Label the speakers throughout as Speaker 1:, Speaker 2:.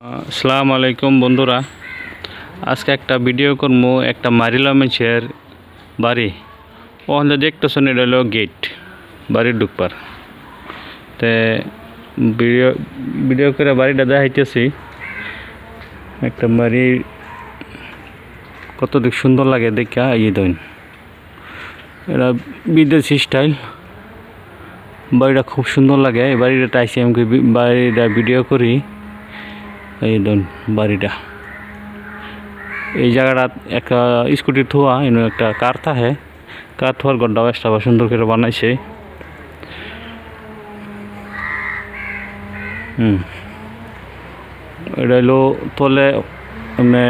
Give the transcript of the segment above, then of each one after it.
Speaker 1: আসসালামু আলাইকুম বন্ধুরা। আজকে একটা ভিডিও করব একটা মারিলা মেছের বাড়ি। ওখানে দেখতেছেন এটা হলো গেট বাড়ির ঢুকবার তে ভিডিও ভিডিও করে বাড়িটা দেখাইতেছি। একটা বাড়ি কত দিক সুন্দর লাগে দেখা ইয়ে দেন এটা বিদেশি স্টাইল বাড়িটা খুব সুন্দর লাগে বাড়িটা টাইসি আমি বাড়িটা ভিডিও করি। এই বাড়িটা। এই জায়গাটা একটা স্কুটি থোয়া, এনে একটা কার থাকে কার থোয়ার একটা আবার সুন্দর করে বানাইছে। হুম। এটা হলো তলে মানে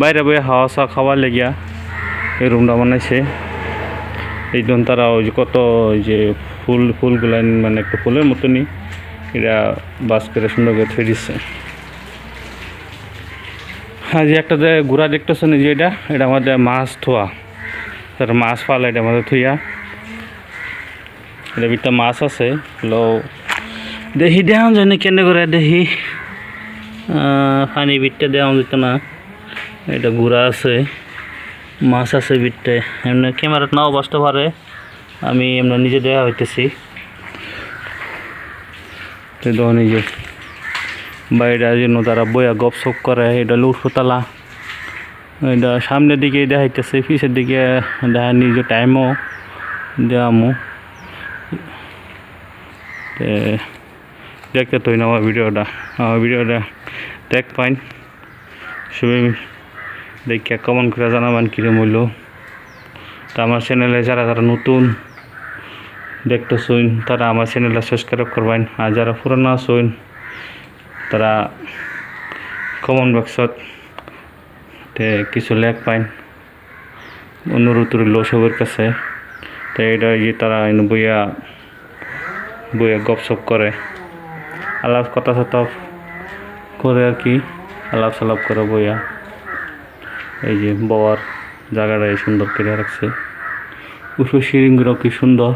Speaker 1: বাইরে বই হাওয়া চা খাওয়ার লেগিয়া এই রুমটা বানাইছে। এই ধরুন তারা ওই যে কত ওই যে ফুল, ফুলগুলা মানে একটা ফুলের মতনই এটা বাস করে সুন্দর করে থুয়ে যে একটা যে ঘোড়া দেখতেছেন যে এটা এটা আমাদের মাছ থোয়া। তার মাছ পালা এটা আমাদের থুইয়া। এটা ভিতরে মাছ আছে লো দেখি দেখাম জানি কেনে করে, দেখি। পানি বিটটা দেওয়া যেত না। এটা ঘোড়া আছে, মাছ আছে বিটতে এমনি ক্যামেরাত নাও বসতে পারে, আমি এমনি নিজে দেওয়া হইতেছি। তো এই যে বাইরে জন্য তারা বইয়া গপ সপ করে, এটা লুটফুতালা এটা সামনের দিকে দেখাইতেছে, পিছের দিকে দেখা নিজে টাইমও দেওয়ামো। দেখতে তো আমার ভিডিওটা। আমার ভিডিওটা দেখ পাইন। সবাই দেখে কমন করে জানাবেন কিরম হইল তা আমার চ্যানেলে যারা যারা নতুন দেখতেছুন তারা আমার চ্যানেলটা সাবস্ক্রাইব করবেন। আর যারা পুরানো আছেন তারা কমন বক্সত তে কিছু লেখ পাইন অনুরোধ রইল সবার কাছে। তো এটা যে তারা বইয়া বইয়া গপসপ করে। আলাপ কথা সতা করে আর কি, আলাপ সালাপ করে বইয়া। এই যে বওয়ার জায়গাটা এই সুন্দর করে রাখছে। উঠো সিঁড়িগুলো কি সুন্দর।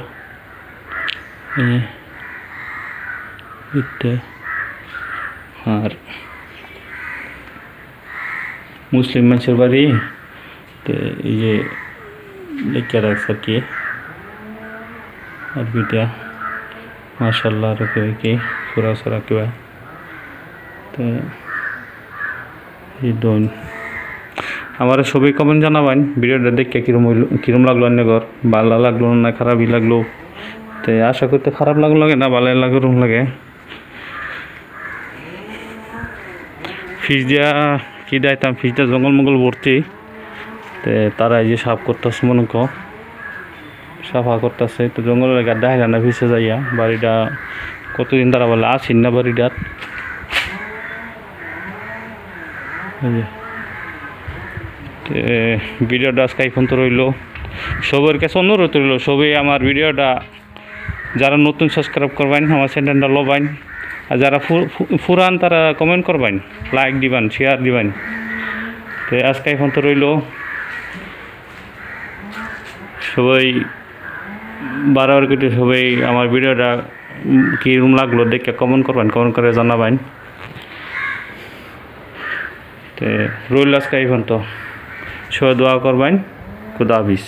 Speaker 1: এই দেখতে আর মুসলিম মানুষের বাড়ি, তো এই যে লেখা রাখছে আর কি আরবিটা মাশাল্লাহ রাখে কি সুরা সুরা কিবা। তো এই দোন। আমার সবই কমেন্ট জানাবেন, ভিডিওটা দেখে কিরম কিরম লাগল অন্যগর ভালো লাগল না, খারাপই লাগল? তো আশা করতে খারাপ লাগল লাগে না, ভালো লাগল লাগে? ফিস দিয়া কি দাইতাম ফিস দিয়া জঙ্গল মঙ্গল ভর্তি। তে তারা এই যে সাফ করতেছে, মনে কর। সাফা করতেছে, তো জঙ্গলের গাড্ডা হয় না ফিসে যাইয়া, বাড়িটা কতদিন তারা বলে আসিন না বাড়িটার। ভিডিওটা আজকে এখন তো রইল। সবার কাছে অনুরোধ রইল, সবাই আমার ভিডিওটা যারা নতুন সাবস্ক্রাইব করবেন, আমার চ্যানেলটা লবাইন। আর যারা ফুরান, তারা কমেন্ট করবেন লাইক দিবেন শেয়ার দিবেন। তো আজকে এখন তো রইল। সবাই বারবার কেটে সবাই আমার ভিডিওটা কীরকম লাগল দেখে কমেন্ট করবেন কমেন্ট করে জানাবেন। তো রইল আজকে এখন তো সবাই দোয়া করবেন। খুদা হাফিজ।